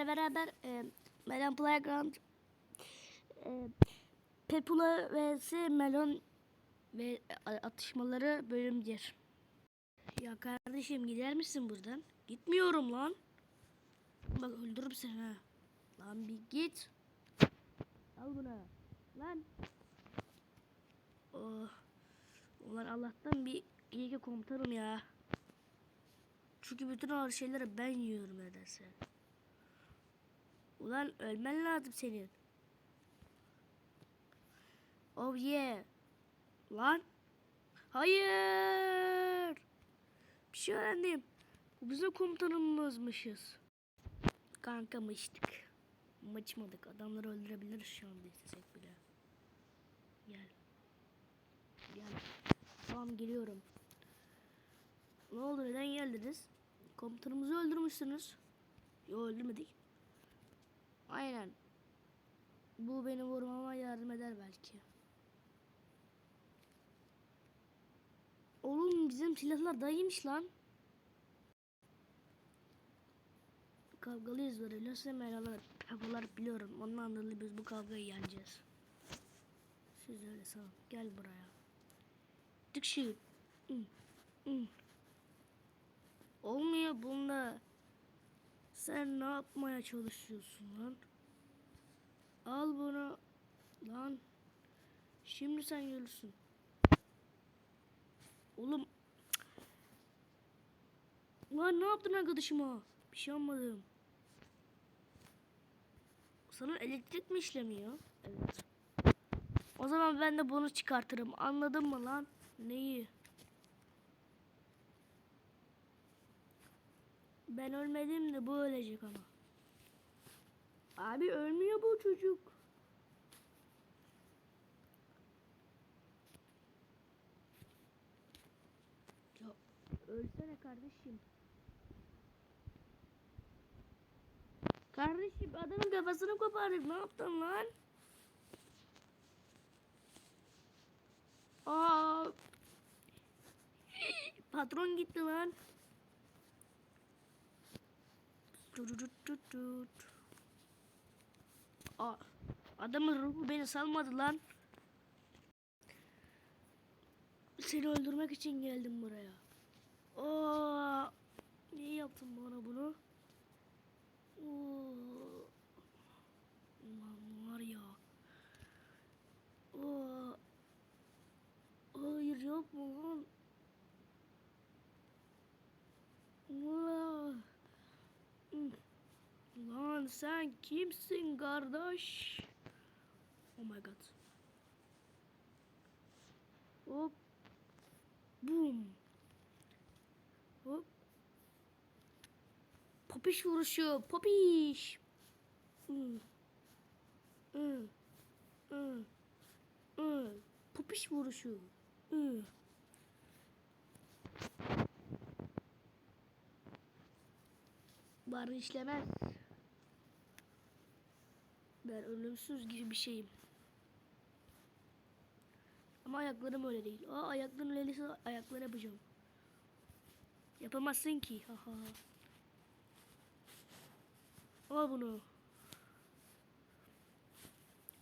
sizlerle beraber e, Melon Playground e, Pepula vs Melon ve atışmaları bölümdür. Ya kardeşim gider misin buradan? Gitmiyorum lan. Bak öldürürüm seni ha. Lan bir git. Al bunu. Lan. Oh. Ulan Allah'tan bir iyi komutanım ya. Çünkü bütün ağır şeyleri ben yiyorum nedense. Ulan ölmen lazım senin. Oh yeah. Lan. Hayır. Bir şey öğrendim. Bizim komutanımızmışız. Kankamıştık. Maçmadık. Adamları öldürebiliriz şu anda istesek bile. Gel. Gel. Tamam geliyorum. Ne oldu neden geldiniz? Komutanımızı öldürmüşsünüz. Yo öldürmedik. Aynen. Bu beni vurmama yardım eder belki. Oğlum bizim silahlar daha iyiymiş lan. Kavgalıyız böyle. Nasıl meralar, kafalar biliyorum. Ondan dolayı biz bu kavgayı yeneceğiz. Siz öyle ol. Gel buraya. Hı. Olmuyor bunda. Sen ne yapmaya çalışıyorsun lan? Al bunu. Lan. Şimdi sen görürsün. Oğlum. Lan ne yaptın arkadaşıma? Bir şey yapmadım. Sana elektrik mi işlemiyor? Evet. O zaman ben de bunu çıkartırım. Anladın mı lan? Neyi? Ben ölmedim de bu ölecek ama. Abi ölmüyor bu çocuk. Ya ölsene kardeşim. Kardeşim adamın kafasını kopardık. Ne yaptın lan? Aa. Patron gitti lan. Aa, adamın ruhu beni salmadı lan. Seni öldürmek için geldim buraya. Aa, niye yaptın bana bunu? Oo. Ulan var ya. Oo. Hayır yapma lan. Ulan. Hmm. Lan sen kimsin kardeş? Oh my god. Hop. Boom. Hop. Popiş vuruşu. Popiş. Hmm. Hmm. Hmm. Hmm. Popiş vuruşu. Hmm. İşlemez. Ben ölümsüz gibi bir şeyim. Ama ayaklarım öyle değil. Aa ayaklarım öyleyse ayakları yapacağım. Yapamazsın ki. Haha. Al bunu.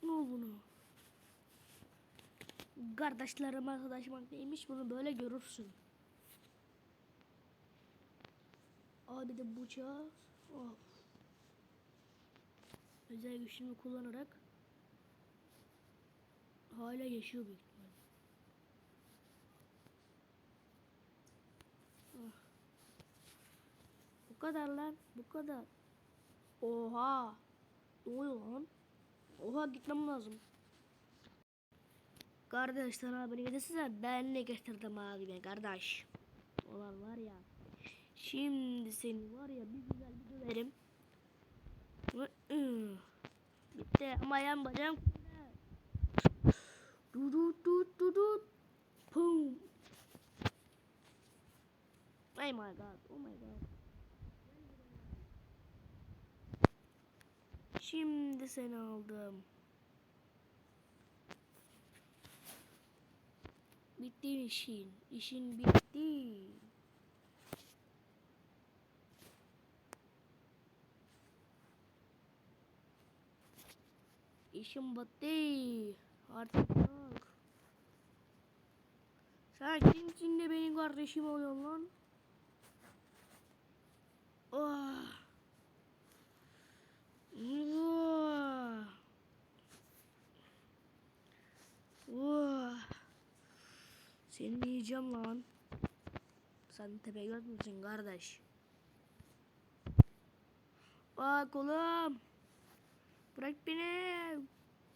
Al bunu. Kardeşlerim arkadaşım neymiş bunu böyle görürsün. Abi de bıçağı. Of. Özel güçümü kullanarak hala yaşıyor büyük ihtimalle. Ah. Bu kadar lan. Bu kadar. Oha. Ne lan? Oha gitmem lazım. Kardeşler beni getirsene ben ne getirdim abi ben kardeş. Olan var ya. Şimdi seni var ya bir güzel bir döverim. Bitti ama yan bacağım. Du du du du du. Pum. Oh my god. Oh my god. Şimdi seni aldım. Bitti işin. İşin bitti. İşim bitti. Artık yok. Sen kimsin de benim kardeşim oluyorsun lan? Oh. Oh. Oh. Seni yiyeceğim lan. Sen tepe göz müsün kardeş? Aa kolum. Bırak beni.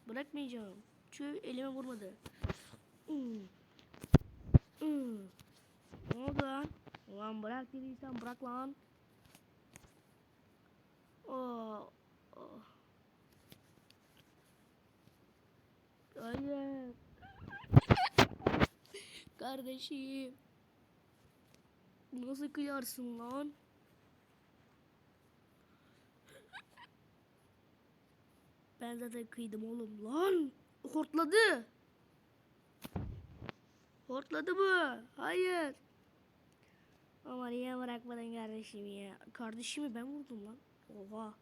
Bırakmayacağım. Çünkü elime vurmadı. Ne oldu lan? Ulan bırak dediysen bırak lan. Oh. oh. Hayır. Kardeşim. Nasıl kıyarsın lan? Ben zaten kıydım oğlum lan. Hortladı. Hortladı bu. Hayır. Ama niye bırakmadın kardeşimi ya? Kardeşimi ben vurdum lan. Oha.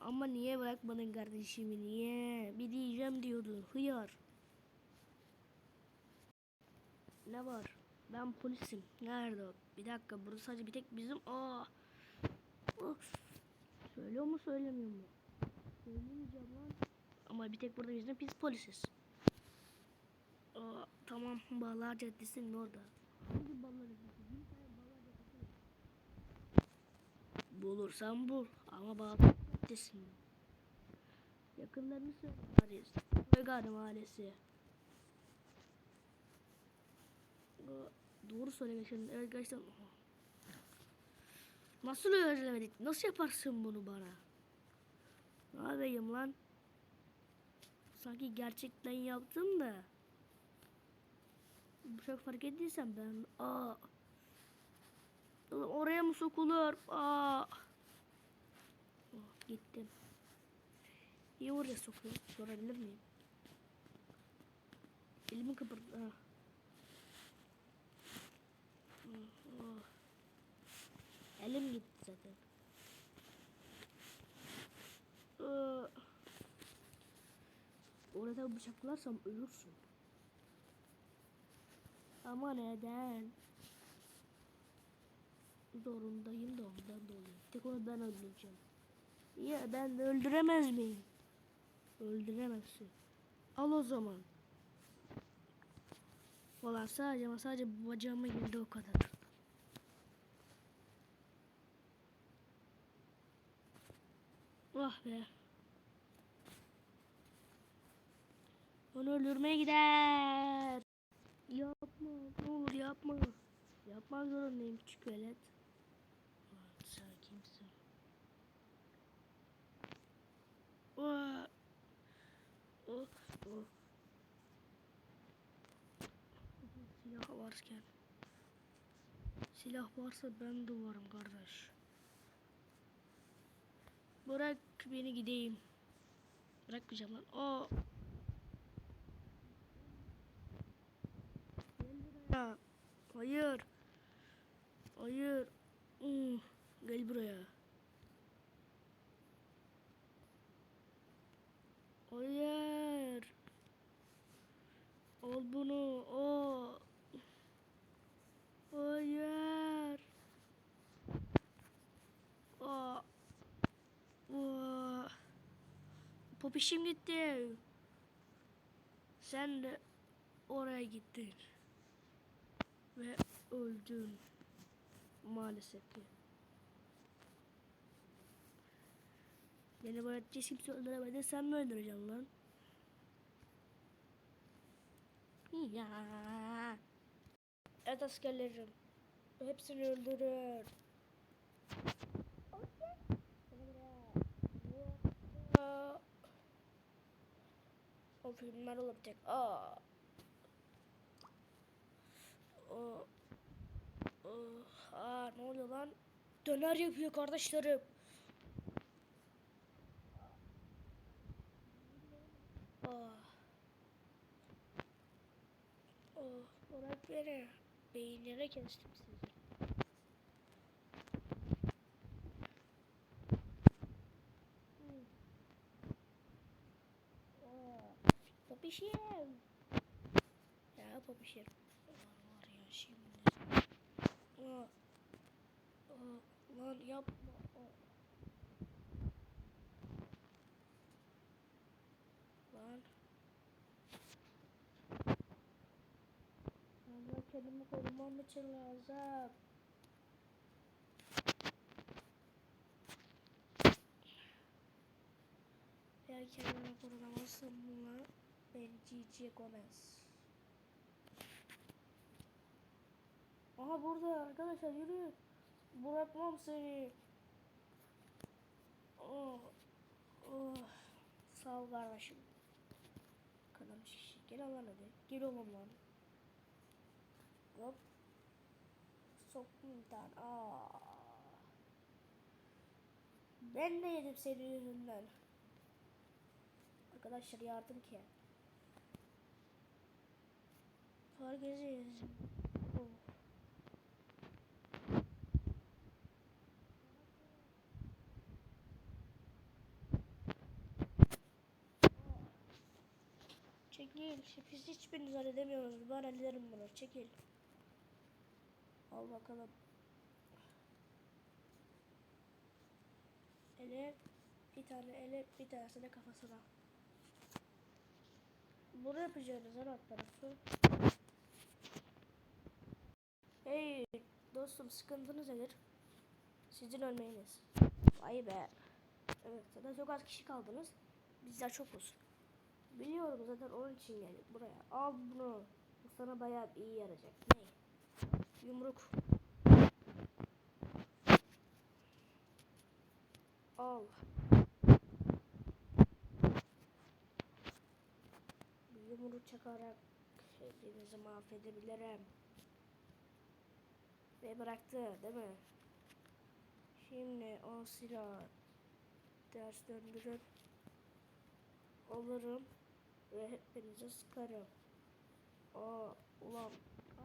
Ama niye bırakmadın kardeşimi niye? Bir diyeceğim diyordun. Hıyar. Ne var? Ben polisim. Nerede o? Bir dakika burası sadece bir tek bizim. Aa. Of. Söylüyor mu söylemiyor mu? Ama bir tek burada bizim biz polisiz. Aa, tamam Bağlar Caddesi'nin orada. Hangi Bağlar Caddesi? Bulursan bul ama Bağlar Caddesi'nin. Yakınlarını söyle. Vegan Mahallesi. Doğru söylemişsin. Evet gerçekten. Nasıl öğrenemedik? Nasıl yaparsın bunu bana? Yapayım lan? Sanki gerçekten yaptım da. Çok fark ettiysen ben. Aa. Oraya mı sokulur? Aa. Oh, gittim. Niye oraya sokuyor? Sorabilir miyim? Elimi kıpırdı. Ha. Oh, oh. Elim gitti zaten. Aa. Orada bıçaklarsam ölürsün. Ama neden? Zorundayım da ondan dolayı. Tek onu ben öldüreceğim. Ya ben öldüremez miyim? Öldüremezsin. Al o zaman. Valla sadece ama sadece bacağıma girdi o kadar. Vah be. Onu öldürmeye gider. Yapma. Ne olur yapma. Yapmak zorundayım küçük velet. Sen. Oh, oh. Silah varken. Silah varsa ben de varım kardeş. Bırak beni gideyim. Bırakmayacağım lan. Aa. Ya, hayır. Hayır. Hmm, Gel buraya. Hayır. Al bunu. O. Hayır. Aa. Aa. Popişim gitti. Sen de oraya gittin. Ve öldün. Maalesef ki. Beni böyle kimse öldüremedi. Sen mi öldüreceksin lan? Ya. Evet askerlerim. Hepsini öldürür. O filmler olacak. Aa. Oh, aa, ne oluyor lan? Döner yapıyor kardeşlerim. Ah. Oh, bırak beni. Beyinlere kestim sizi. Hmm. Papişim. Ya papişim. Şimdi. Aa, aa, lan yapma. Aa. Lan. Allah kendimi korumam için lazım. Ya kendimi korunamazsam bunlar beni GG Gomez. Aha burada arkadaşlar yürü. Bırakmam seni. Oh. Oh. Sağ ol kardeşim. Kanım şişi. Gel lan hadi. Gel oğlum lan. Hop. Soktum bir tane. Aa. Ben de yedim senin yüzünden. Arkadaşlar yardım ki. Herkese Oh. Çekil. Biz hiçbiriniz halledemiyoruz. Ben hallederim bunu. Çekil. Al bakalım. Ele bir tane ele bir tanesi de kafasına. Bunu yapacağınız alt tarafı. Hey dostum sıkıntınız nedir? Sizin ölmeyiniz. Vay be. Evet zaten çok az kişi kaldınız. Bizler çokuz. Biliyorum zaten onun için geldik buraya. Al bunu. Bu sana bayağı iyi yarayacak. Ne? Yumruk. Al. Yumruk çakarak hepinizi mahvedebilirim. Ve bıraktı değil mi? Şimdi o silah ters döndürüp alırım ve hepinize sıkarım. Aa ulan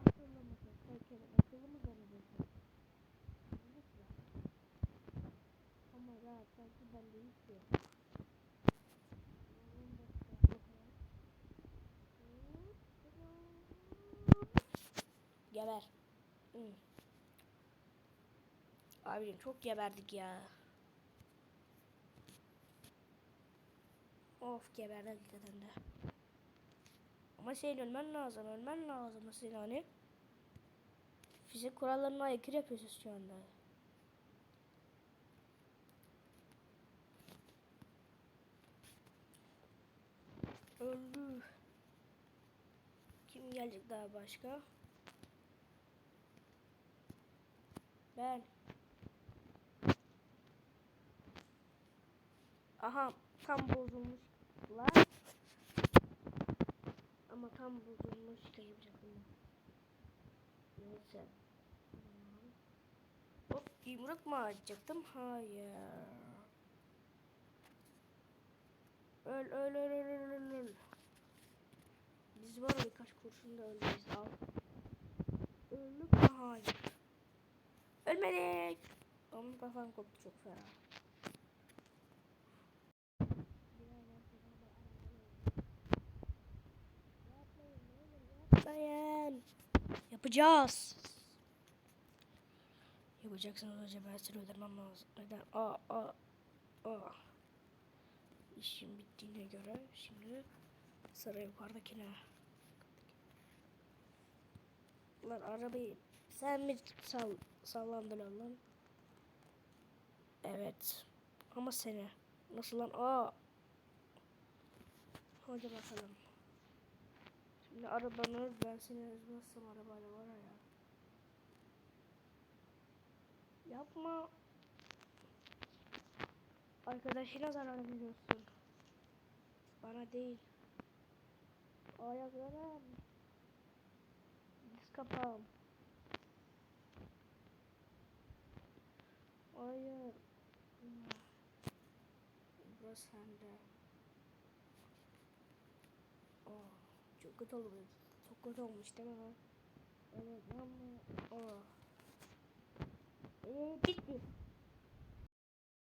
aklımda mısın? Sen akıllı mı zannediyorsun? Ama ya sanki ben değil ki. Geber. Hı. Abicim çok geberdik ya. Of geberdik zaten de. Ama senin ölmen lazım, ölmen lazım senin hani. Fizik kurallarına aykırı yapıyorsun şu anda. Öldü. Kim gelecek daha başka? Ben. Aha tam bozulmuş lan. Ama tam bozulmuş şey yapacaktım. Neyse. Hop yumruk mu atacaktım? Hayır. Öl öl öl öl öl öl. Biz var birkaç kurşun da ölmeyiz al. Öldük mü? Hayır. Ölmedik. Ama kafam koptu çok fena. Yapacağız. Yapacaksınız hocam ben seni öldürmem lazım. Neden? Aa aa aa. İşim bittiğine göre şimdi sıra yukarıdakine. Lan arabayı sen mi sal sallandın lan? Evet. Ama seni. Nasıl lan? Aa. Hadi bakalım. Şimdi arabanı ben seni ezmezsem arabayla var ya. Yapma. Arkadaşına zarar veriyorsun. Bana değil. Ayaklarım. Diz kapağım. Hayır. Burası sende. Oh, çok kötü oldu. Çok kötü olmuş değil mi? Evet ama... Oh. Ee, bitti.